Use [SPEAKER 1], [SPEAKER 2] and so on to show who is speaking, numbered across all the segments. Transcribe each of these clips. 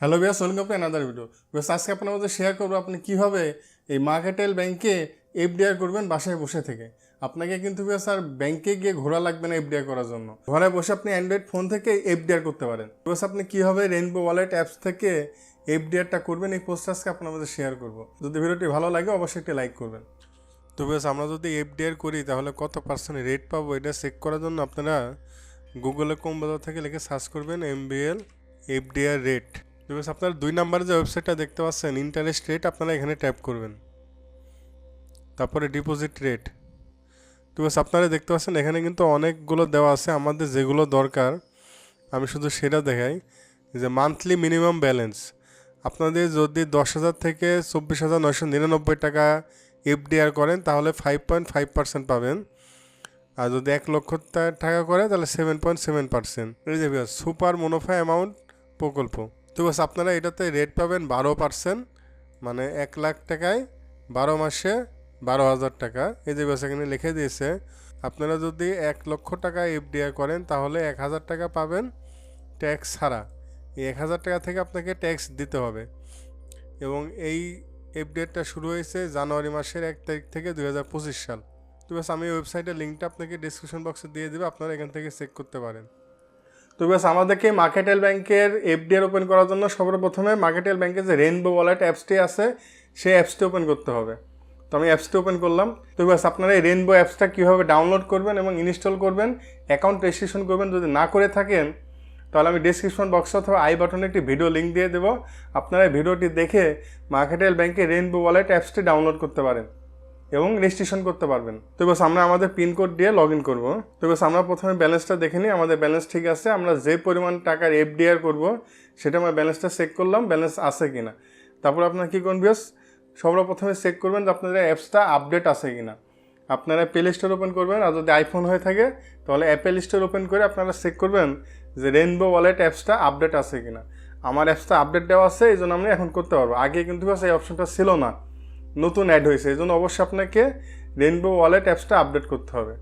[SPEAKER 1] Hello Beas welcome to another video বিয়াস আজকে আপনার মধ্যে শেয়ার করব আপনি কীভাবে এই মার্কেটেল ব্যাংকে এফডিআর করবেন বাসায় বসে থেকে। আপনাকে কিন্তু বিয়াস আর ব্যাংকে গিয়ে ঘোরা লাগবে না এফডিআর করার জন্য। ঘরে বসে আপনি অ্যান্ড্রয়েড ফোন থেকে এফডিআর করতে পারেন। বিয়াস আপনি কীভাবে রেইনবো ওয়ালেট অ্যাপস থেকে এফডিআরটা করবেন এই পোস্ট আজকে আপনার মধ্যে শেয়ার করব। যদি ভিডিওটি ভালো লাগে, অবশ্যই একটি লাইক করবেন। তো বেশ আমরা যদি এফডিআর করি, তাহলে কত পার্সেন্ট রেট পাবো এটা চেক করার জন্য আপনারা গুগলে কম বাজার থেকে লিখে সার্চ করবেন এমবিএল এফডিআর রেট বেশ আপনারা দুই নাম্বারে যে ওয়েবসাইটটা দেখতে পাচ্ছেন ইন্টারেস্ট রেট আপনারা এখানে ট্যাপ করবেন। তারপরে ডিপোজিট রেট বেশ আপনারা দেখতে পাচ্ছেন, এখানে কিন্তু অনেকগুলো দেওয়া আছে। আমাদের যেগুলো দরকার, আমি শুধু সেটা দেখাই। যে মান্থলি মিনিমাম ব্যালেন্স আপনাদের যদি দশ হাজার থেকে চব্বিশ হাজার নয়শো নিরানব্বই টাকা এফডিআর করেন, তাহলে ফাইভ পয়েন্ট ফাইভ পার্সেন্ট পাবেন। আর যদি এক লক্ষ টাকা করে, তাহলে seven point seven percent super মুনাফা অ্যামাউন্ট প্রকল্প। তো বাস, আপনারা এটাতে রেট পাবেন বারো পার্সেন্ট মানে এক লাখ টাকায় বারো মাসে বারো হাজার টাকা। এই যে বাস, এখানে লিখে দিয়েছে, আপনারা যদি এক লক্ষ টাকা এফডিআর করেন, তাহলে এক হাজার টাকা পাবেন ট্যাক্স ছাড়া। এই এক হাজার টাকা থেকে আপনাকে ট্যাক্স দিতে হবে। এবং এই এফডিআরটা শুরু হয়েছে জানুয়ারি মাসের এক তারিখ থেকে দু হাজার পঁচিশ সাল। তো ব্যাস আমি ওয়েবসাইটের লিঙ্কটা আপনাকে ডিসক্রিপশন বক্সে দিয়ে দেবো, আপনারা এখান থেকে চেক করতে পারেন। তো ব্যাস, আমাদেরকে মার্কেটেল ব্যাংকের এফডিআর ওপেন করার জন্য সর্বপ্রথমে মার্কেটেল ব্যাংকের যে রেনবো ওয়ালেট অ্যাপসটি আছে, সেই অ্যাপসটি ওপেন করতে হবে। তো আমি অ্যাপসটি ওপেন করলাম। তো ব্যাস, আপনারা এই রেনবো অ্যাপসটা কীভাবে ডাউনলোড করবেন এবং ইনস্টল করবেন অ্যাকাউন্ট রেজিস্ট্রেশন করবেন যদি না করে থাকেন, তাহলে আমি ডিসক্রিপশন বক্সে অথবা আই বাটনে একটি ভিডিও লিঙ্ক দিয়ে দেবো। আপনারা ভিডিওটি দেখে মার্কেটেল ব্যাংকের রেইনবো ওয়ালেট অ্যাপসটি ডাউনলোড করতে পারেন। এবং রেজিস্ট্রেশন করতে পারবেন। তো বাস আমরা আমাদের পিনকোড দিয়ে লগ ইন করব। তো বাস আমরা প্রথমে ব্যালেন্সটা দেখে নিই, আমাদের ব্যালেন্স ঠিক আছে, আমরা যে পরিমাণ টাকার এফডিআর করব, সেটা আমরা ব্যালেন্সটা চেক করলাম ব্যালেন্স আছে কিনা। তারপর আপনার কী করবেন বিয়াস সর্বপ্রথমে চেক করবেন যে আপনাদের অ্যাপসটা আপডেট আছে কিনা। আপনারা প্লে স্টোর ওপেন করবেন, আর যদি আইফোন হয়ে থাকে, তাহলে অ্যাপেল স্টোর ওপেন করে আপনারা চেক করবেন যে রেনবো ওয়ালেট অ্যাপসটা আপডেট আছে কি না আমার অ্যাপসটা আপডেট দেওয়া আছে, এই জন্য আমি এখন করতে পারব। আগে কিন্তু এই অপশনটা ছিল না। নতুন অ্যাড হয়েছে এই জন্য অবশ্যই আপনাকে রেনবো ওয়ালেট অ্যাপসটা আপডেট করতে হবে।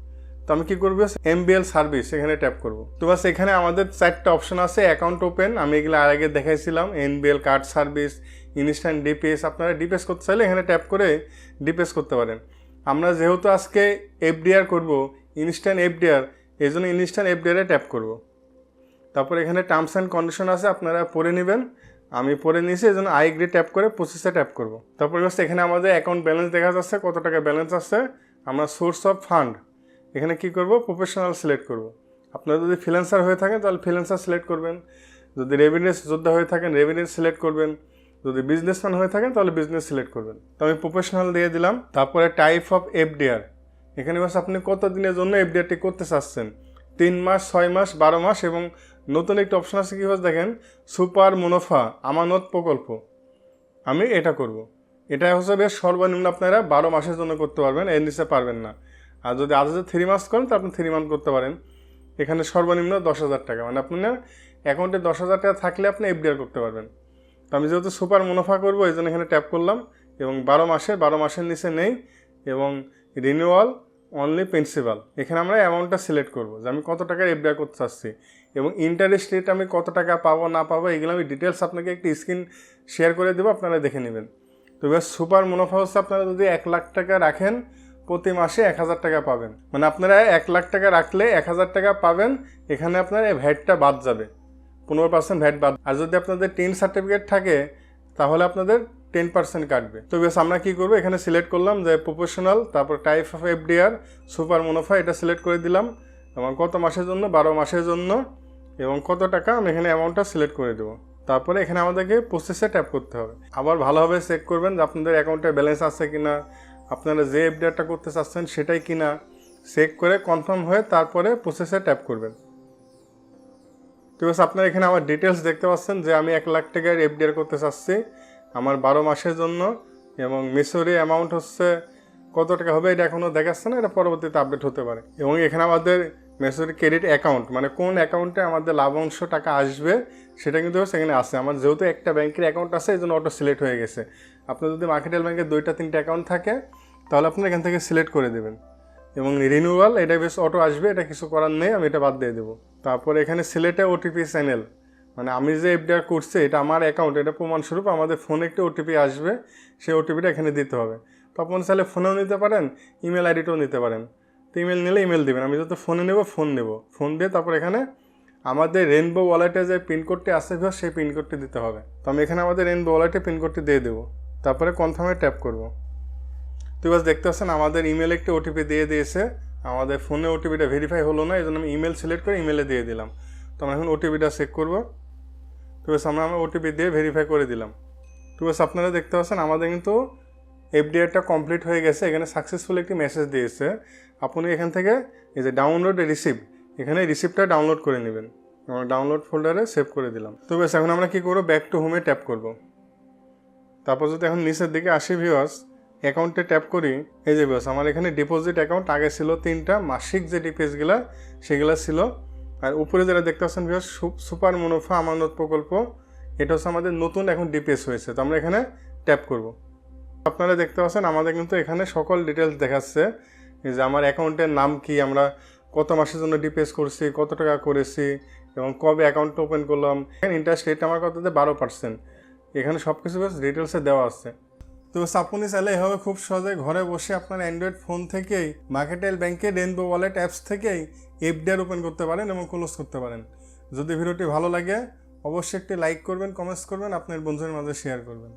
[SPEAKER 1] তো আমি কী করব? এমবিএল সার্ভিস এখানে ট্যাপ করব। তো বাস এখানে আমাদের চারটা অপশন আছে অ্যাকাউন্ট ওপেন আমি এগুলো আর আগে দেখাইছিলাম NBL card service instant DPS আপনারা ডিপিএস করতে চাইলে এখানে ট্যাপ করে ডিপিএস করতে পারেন। আমরা যেহেতু আজকে এফডিআর করব ইনস্ট্যান্ট এফডিআর এই জন্য ইনস্ট্যান্ট এফডিআরে ট্যাপ করব। তারপর এখানে টার্মস অ্যান্ড কন্ডিশন আছে, আপনারা পড়ে নেবেন। আমি পরে নিয়েছি জন্য আই এগ্রি ট্যাপ করে পঁচিশে ট্যাপ করব। তারপরে হচ্ছে এখানে আমাদের অ্যাকাউন্ট ব্যালেন্স দেখা যাচ্ছে, কত টাকা ব্যালেন্স আছে, আমরা সোর্স অফ ফান্ড এখানে কি করব? প্রফেশনাল সিলেক্ট করব। আপনারা যদি ফ্রিল্যান্সার হয়ে থাকেন, তাহলে ফ্রিল্যান্সার সিলেক্ট করবেন। যদি রেভিনিউস যোদ্ধা হয়ে থাকেন রেভিনিউ সিলেক্ট করবেন। যদি বিজনেসম্যান হয়ে থাকেন, তাহলে বিজনেস সিলেক্ট করবেন। তো আমি প্রফেশনাল দিয়ে দিলাম, তারপরে টাইপ অফ এফডিআর এখানে বাস আপনি কত দিনের জন্য এফডিআরটি করতে চাচ্ছেন? তিন মাস, ছয় মাস, বারো মাস এবং নতুন একটা অপশন আছে কী হচ্ছে দেখেন? সুপার মুনাফা, আমানত প্রকল্প। আমি এটা করব। এটা হচ্ছে বেশ সর্বনিম্ন আপনারা বারো মাসের জন্য করতে পারবেন, এর নিচে পারবেন না। আর যদি আজ যদি থ্রি মাস করেন তো আপনি থ্রি মান্থ করতে পারেন। এখানে সর্বনিম্ন দশ হাজার টাকা। মানে আপনার অ্যাকাউন্টে দশ হাজার টাকা থাকলে আপনি এফডিআর করতে পারবেন। তো আমি যেহেতু সুপার মুনাফা করব, এই জন্য এখানে ট্যাপ করলাম। এবং বারো মাসে, বারো মাসের নিচে নেই। এবং রিনিউয়াল অনলি প্রিন্সিপাল এখানে আমরা অ্যামাউন্টটা সিলেক্ট করব, যে আমি কত টাকার এফডিআর করতে চাচ্ছি। এবং ইন্টারেস্ট রেট আমি কত টাকা পাবো, না পাবো, এগুলো আমি ডিটেলস আপনাকে একটি স্ক্রিন শেয়ার করে দেবো, আপনারা দেখে নেবেন। তো এবার সুপার মুনাফা হচ্ছে আপনারা যদি এক লাখ টাকা রাখেন, প্রতি মাসে এক হাজার টাকা পাবেন। মানে আপনারা এক লাখ টাকা রাখলে এক হাজার টাকা পাবেন, এখানে আপনার এই ভ্যাটটা বাদ যাবে। পনেরো পার্সেন্ট ভ্যাট বাদ আর যদি আপনাদের টেন সার্টিফিকেট থাকে, তাহলে আপনাদের টেন পার্সেন্ট কাটবে। তো বেশ, আমরা কী করব, এখানে সিলেক্ট করলাম যে প্রফেশনাল তারপর টাইপ অফ এফডিআর সুপার মুনাফা, এটা সিলেক্ট করে দিলাম। এবং কত মাসের জন্য? বারো মাসের জন্য। এবং কত টাকা আমি এখানে অ্যামাউন্টটা সিলেক্ট করে দেবো। তারপরে এখানে আমাদেরকে প্রসেসে ট্যাপ করতে হবে। আবার ভালোভাবে চেক করবেন যে আপনাদের অ্যাকাউন্টে ব্যালেন্স আছে কিনা, আপনারা যে এফডিআরটা করতে চাচ্ছেন সেটাই কিনা। চেক করে কনফার্ম হয়ে তারপরে প্রসেসে ট্যাপ করবেন। তো বাস আপনারা এখানে আমার ডিটেলস দেখতে পাচ্ছেন যে আমি এক লাখ টাকার এফডিআর করতে চাচ্ছি আমার বারো মাসের জন্য এবং মিসরি অ্যামাউন্ট হচ্ছে কত টাকা হবে এটা এখনও দেখাচ্ছে না, এটা পরবর্তীতে আপডেট হতে পারে। এবং এখানে আমাদের মেসরি ক্রেডিট অ্যাকাউন্ট মানে কোন অ্যাকাউন্টে আমাদের লাভাংশ টাকা আসবে, সেটা কিন্তু সেখানে আছে। আমার যেহেতু একটা ব্যাংকের অ্যাকাউন্ট আছে, এই জন্য অটো সিলেক্ট হয়ে গেছে। আপনার যদি মার্কেটেল ব্যাংকের দুইটা, তিনটা অ্যাকাউন্ট থাকে, তাহলে আপনি এখান থেকে সিলেক্ট করে দেবেন। এবং রিনিউয়াল এটা বেশ অটো আসবে, এটা কিছু করার নেই, আমি এটা বাদ দিয়ে দেবো। তারপর এখানে সিলেটে ওটিপি চ্যানেল মানে আমি যে এফডিআর করছি, এটা আমার অ্যাকাউন্ট এটা প্রমাণস্বরূপ আমাদের ফোনে একটি ওটিপি আসবে, সেই ওটিপিটা এখানে দিতে হবে। তো আপনি চাইলে ফোনেও নিতে পারেন ইমেল আইডিটাও নিতে পারেন। তো ইমেল নিলে ইমেল দেবেন। আমি যত ফোনে নেব ফোন নেব। ফোন দিয়ে তারপর এখানে আমাদের রেনবো ওয়ালেটে যে পিনকোডটি আসছে ভিউ সেই পিনকোডটি দিতে হবে। তো আমি এখানে আমাদের রেনবো ওয়ালেটে পিনকোডটি দিয়ে দেবো। তারপরে কনফার্মে ট্যাপ করব। তো বাস দেখতে পাচ্ছেন আমাদের ইমেল একটি ওটিপি দিয়ে দিয়েছে। আমাদের ফোনে ওটিপিটা ভেরিফাই হলো না এই জন্য আমি ইমেল সিলেক্ট করে ইমেলে দিয়ে দিলাম। তো আমরা এখন ওটিপিটা চেক করব। তো বাস আমরা, আমার ওটিপি দিয়ে ভেরিফাই করে দিলাম। তো বাস আপনারা দেখতে পাচ্ছেন আমাদের কিন্তু এফডিআরটা কমপ্লিট হয়ে গেছে, এখানে সাকসেসফুল একটি মেসেজ দিয়েছে। আপনি এখান থেকে এই যে ডাউনলোড রিসিভ এখানে রিসিপ্টটা ডাউনলোড করে নেবেন। আমরা ডাউনলোড ফোল্ডারে সেভ করে দিলাম। তো বেশ এখন আমরা কী করব? ব্যাক টু হোমে ট্যাপ করব। তারপর যদি এখন নিচের দিকে আসি ভিওয়ার্স অ্যাকাউন্টে ট্যাপ করি, এই যে ভিওয়ার্স আমার এখানে ডিপোজিট অ্যাকাউন্ট আগে ছিল তিনটা, মাসিক যে ডিপিএসগুলা সেগুলো ছিল। আর উপরে যারা দেখতে পাচ্ছেন ভিওয়ার্স সুপার মুনাফা আমানত প্রকল্প, এটা হচ্ছে আমাদের নতুন এখন ডিপিএস হয়েছে। তো আমরা এখানে ট্যাপ করব। আপনারা দেখতে পাচ্ছেন, আমাদের কিন্তু এখানে সকল ডিটেলস দেখাচ্ছে। যে আমার অ্যাকাউন্টের নাম কি, আমরা কত মাসের জন্য ডিপিএস করছি, কত টাকা করেছি, এবং কবে অ্যাকাউন্ট ওপেন করলাম। এখানে ইন্টারেস্ট রেট আমার কততে বারো পার্সেন্ট এখানে সব কিছু বেশ ডিটেলসে দেওয়া আছে। তো বাস আপনি চাইলে এভাবে খুব সহজে ঘরে বসে আপনার অ্যান্ড্রয়েড ফোন থেকেই মার্কেটাইল ব্যাংকে রেনবো ওয়ালেট অ্যাপস থেকেই এফডিআর ওপেন করতে পারেন এবং ক্লোজ করতে পারেন। যদি ভিডিওটি ভালো লাগে, অবশ্যই একটি লাইক করবেন কমেন্টস করবেন, আপনার বন্ধুদের মাঝে শেয়ার করবেন।